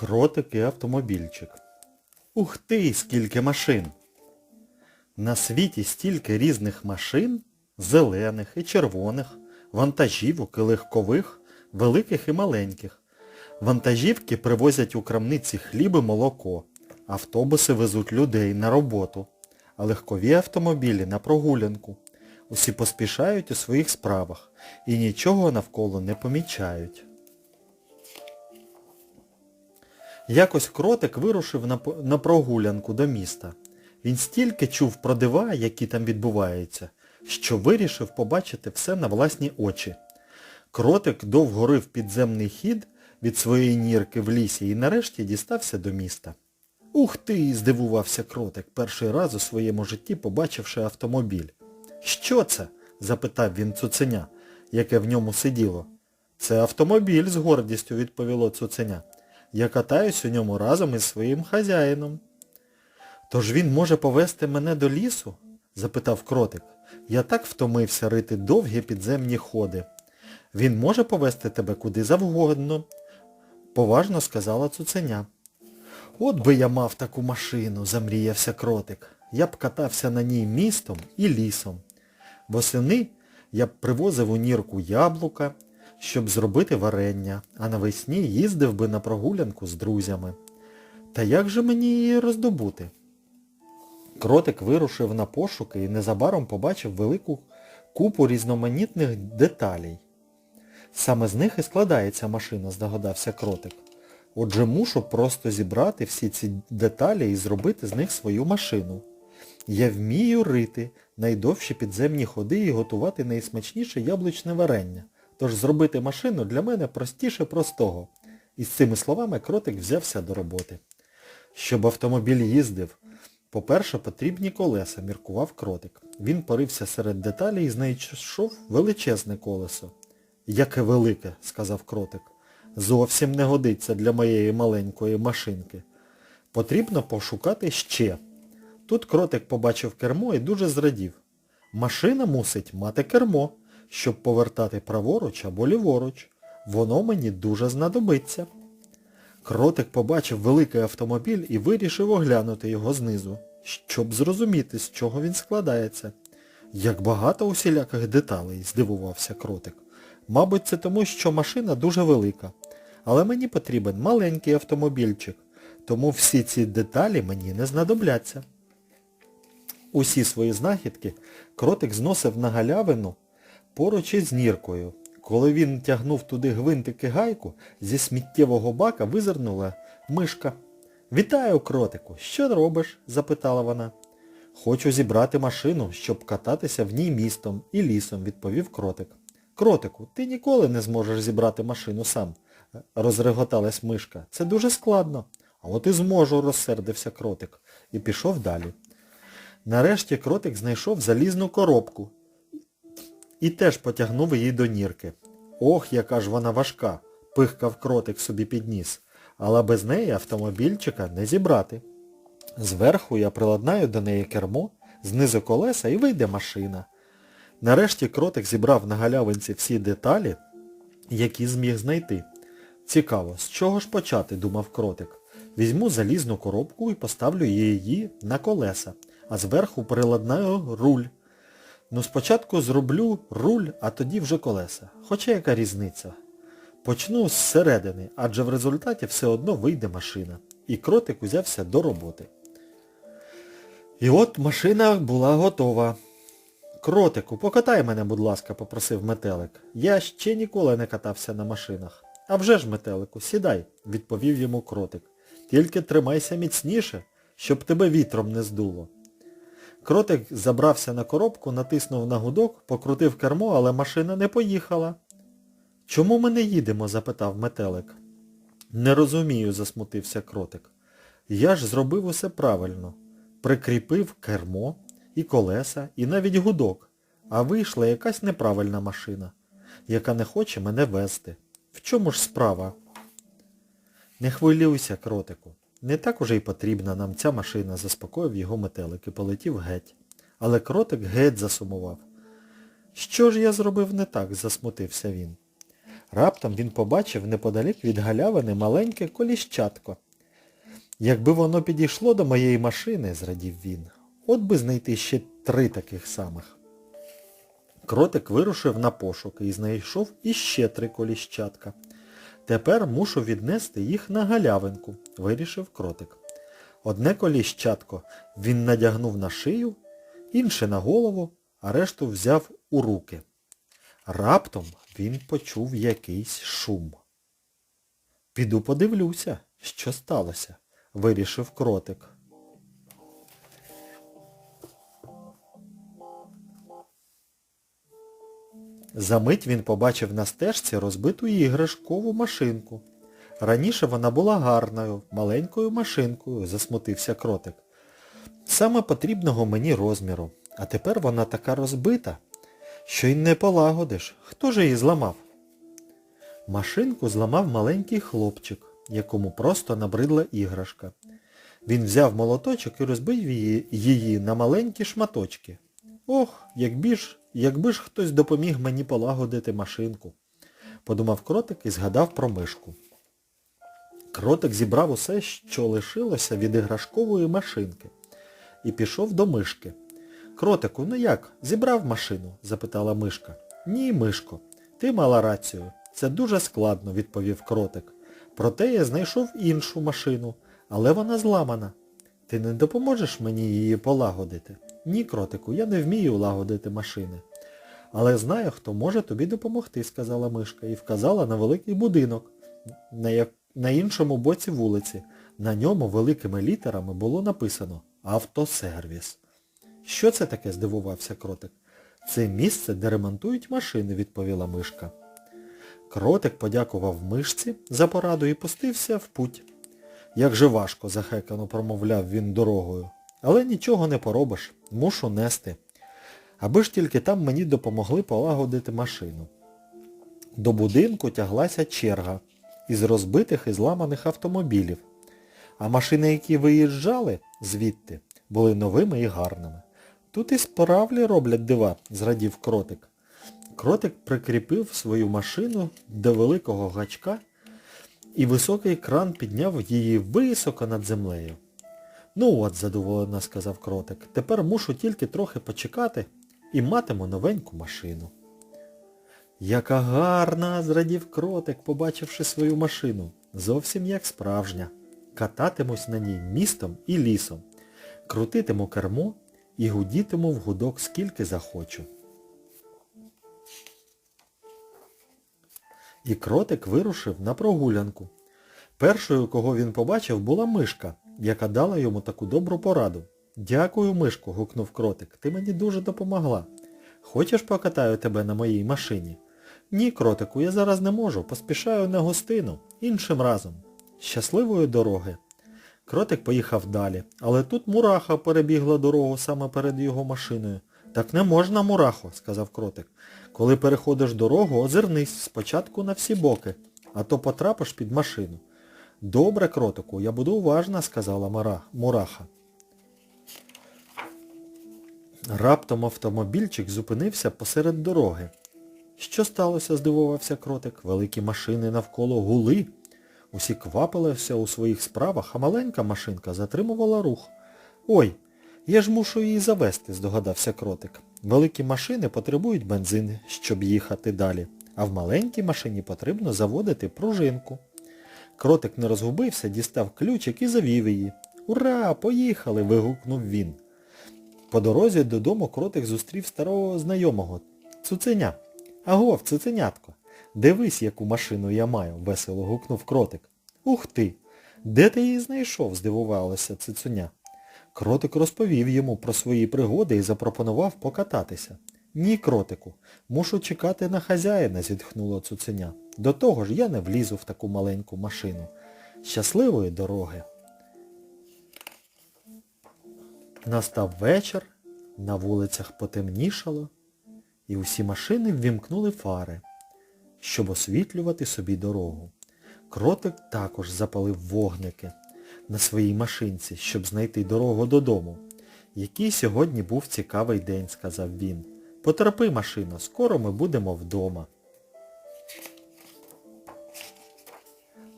Кротик автомобільчик. Ух ти, скільки машин! На світі стільки різних машин, зелених і червоних, вантажівок і легкових, великих і маленьких. Вантажівки привозять у крамниці хліб і молоко, автобуси везуть людей на роботу, а легкові автомобілі на прогулянку. Усі поспішають у своїх справах і нічого навколо не помічають. Якось кротик вирушив на, прогулянку до міста. Він стільки чув про дива, які там відбуваються, що вирішив побачити все на власні очі. Кротик довго рив підземний хід від своєї нірки в лісі і нарешті дістався до міста. Ух ти! здивувався кротик, перший раз у своєму житті побачивши автомобіль. Що це? запитав він цуценя, яке в ньому сиділо. Це автомобіль, з гордістю відповіло цуценя. Я катаюсь у ньому разом із своїм хазяїном. Тож він може повести мене до лісу? запитав кротик. Я так втомився рити довгі підземні ходи. Він може повести тебе куди завгодно, поважно сказала цуценя. От би я мав таку машину, замріявся кротик. Я б катався на ній містом і лісом. Восени я б привозив у нірку яблука, щоб зробити варення, а навесні їздив би на прогулянку з друзями. Та як же мені її роздобути? Кротик вирушив на пошуки і незабаром побачив велику купу різноманітних деталей. Саме з них і складається машина, здогадався кротик. Отже, мушу просто зібрати всі ці деталі і зробити з них свою машину. Я вмію рити найдовші підземні ходи і готувати найсмачніше яблучне варення. Тож зробити машину для мене простіше простого. І з цими словами кротик взявся до роботи. Щоб автомобіль їздив, по-перше, потрібні колеса, міркував кротик. Він порився серед деталей і знайшов величезне колесо. Яке велике, сказав кротик. Зовсім не годиться для моєї маленької машинки. Потрібно пошукати ще. Тут кротик побачив кермо і дуже зрадів. Машина мусить мати кермо, щоб повертати праворуч або ліворуч. Воно мені дуже знадобиться. Кротик побачив великий автомобіль і вирішив оглянути його знизу, щоб зрозуміти, з чого він складається. Як багато усіляких деталей, здивувався кротик. Мабуть, це тому, що машина дуже велика. Але мені потрібен маленький автомобільчик, тому всі ці деталі мені не знадобляться. Усі свої знахідки кротик зносив на галявину поруч із ніркою. Коли він тягнув туди гвинтики гайку, зі сміттєвого бака визирнула мишка. Вітаю, кротику, що робиш? запитала вона. Хочу зібрати машину, щоб кататися в ній містом і лісом, відповів кротик. Кротику, ти ніколи не зможеш зібрати машину сам, розреготалась мишка. Це дуже складно. А от і зможу, розсердився кротик і пішов далі. Нарешті кротик знайшов залізну коробку і теж потягнув її до нірки. Ох, яка ж вона важка, пихкав кротик собі під ніс, але без неї автомобільчика не зібрати. Зверху я приладнаю до неї кермо, знизу колеса і вийде машина. Нарешті кротик зібрав на галявинці всі деталі, які зміг знайти. Цікаво, з чого ж почати, думав кротик. Візьму залізну коробку і поставлю її на колеса, а зверху приладнаю руль. Ну спочатку зроблю руль, а тоді вже колеса. Хоча яка різниця? Почну зсередини, адже в результаті все одно вийде машина. І кротик узявся до роботи. І от машина була готова. Кротику, покатай мене, будь ласка, попросив метелик. Я ще ніколи не катався на машинах. А вже ж, метелику, сідай, відповів йому кротик. Тільки тримайся міцніше, щоб тебе вітром не здуло. Кротик забрався на коробку, натиснув на гудок, покрутив кермо, але машина не поїхала. Чому ми не їдемо? запитав метелик. Не розумію, засмутився кротик. Я ж зробив усе правильно. Прикріпив кермо і колеса, і навіть гудок. А вийшла якась неправильна машина, яка не хоче мене вести. В чому ж справа? Не хвилюйся, кротику. Не так уже й потрібна нам ця машина, заспокоїв його метелик і полетів геть. Але кротик геть засумував. Що ж я зробив не так, засмутився він. Раптом він побачив неподалік від галявини маленьке коліщатко. Якби воно підійшло до моєї машини, зрадів він, от би знайти ще три таких самих. Кротик вирушив на пошуки і знайшов іще три коліщатка. Тепер мушу віднести їх на галявинку, вирішив кротик. Одне коліщатко він надягнув на шию, інше на голову, а решту взяв у руки. Раптом він почув якийсь шум. Піду подивлюся, що сталося, вирішив кротик. Замить він побачив на стежці розбиту іграшкову машинку. Раніше вона була гарною, маленькою машинкою, засмутився кротик. Саме потрібного мені розміру, а тепер вона така розбита, що й не полагодиш. Хто ж її зламав? Машинку зламав маленький хлопчик, якому просто набридла іграшка. Він взяв молоточок і розбив її на маленькі шматочки. Ох, якби ж, якби ж хтось допоміг мені полагодити машинку, подумав кротик і згадав про мишку. Кротик зібрав усе, що лишилося від іграшкової машинки, і пішов до мишки. Кротику, ну як, зібрав машину? запитала мишка. Ні, мишко, ти мала рацію. Це дуже складно, відповів кротик. Проте я знайшов іншу машину, але вона зламана. Ти не допоможеш мені її полагодити? Ні, кротику, я не вмію лагодити машини. Але знаю, хто може тобі допомогти, сказала мишка, і вказала на великий будинок, на, як... на іншому боці вулиці. На ньому великими літерами було написано Автосервіс. Що це таке? здивувався кротик. Це місце, де ремонтують машини, відповіла мишка. Кротик подякував мишці за пораду і пустився в путь. Як же важко, захекано промовляв він дорогою. Але нічого не поробиш, мушу нести. Аби ж тільки там мені допомогли полагодити машину. До будинку тяглася черга із розбитих і зламаних автомобілів. А машини, які виїжджали звідти, були новими і гарними. Тут і справлі роблять дива, зрадів кротик. Кротик прикріпив свою машину до великого гачка і високий кран підняв її високо над землею. Ну от, задоволено сказав кротик, тепер мушу тільки трохи почекати і матиму новеньку машину. Яка гарна, зрадів кротик, побачивши свою машину. Зовсім як справжня. Кататимусь на ній містом і лісом. Крутитиму кермо і гудітиму в гудок скільки захочу. І кротик вирушив на прогулянку. Першою, кого він побачив, була мишка, яка дала йому таку добру пораду. Дякую, мишко, гукнув кротик, ти мені дуже допомогла. Хочеш покатаю тебе на моїй машині? Ні, кротику, я зараз не можу, поспішаю на гостину, іншим разом. Щасливої дороги. Кротик поїхав далі, але тут мураха перебігла дорогу саме перед його машиною. Так не можна, мурахо, сказав кротик. Коли переходиш дорогу, озирнись спочатку на всі боки, а то потрапиш під машину. Добре, кротику, я буду уважна, сказала мураха. Раптом автомобільчик зупинився посеред дороги. Що сталося, здивувався кротик. Великі машини навколо гули. Усі квапилися у своїх справах, а маленька машинка затримувала рух. Ой, я ж мушу її завести, здогадався кротик. Великі машини потребують бензин, щоб їхати далі, а в маленькій машині потрібно заводити пружинку. Кротик не розгубився, дістав ключик і завів її. Ура, поїхали! вигукнув він. По дорозі додому кротик зустрів старого знайомого. Цуценя. Агов, цуценятко, дивись, яку машину я маю, весело гукнув кротик. Ух ти! Де ти її знайшов? здивувалася цуценя. Кротик розповів йому про свої пригоди і запропонував покататися. Ні, кротику, мушу чекати на хазяїна, зітхнуло цуценя. До того ж я не влізу в таку маленьку машину. Щасливої дороги. Настав вечір, на вулицях потемнішало, і усі машини ввімкнули фари, щоб освітлювати собі дорогу. Кротик також запалив вогники на своїй машинці, щоб знайти дорогу додому. Який сьогодні був цікавий день, сказав він. Потерпи, машино, скоро ми будемо вдома.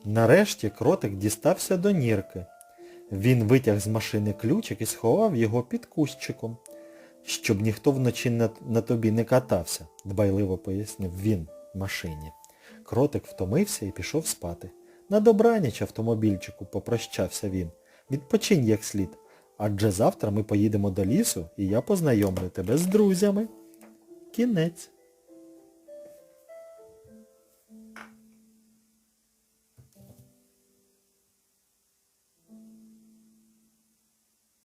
Нарешті кротик дістався до нірки. Він витяг з машини ключик і сховав його під кущиком. Щоб ніхто вночі на, на тобі не катався, дбайливо пояснив він машині. Кротик втомився і пішов спати. На добраніч автомобільчику попрощався він. Відпочинь як слід. Адже завтра ми поїдемо до лісу і я познайомлю тебе з друзями. Кінець.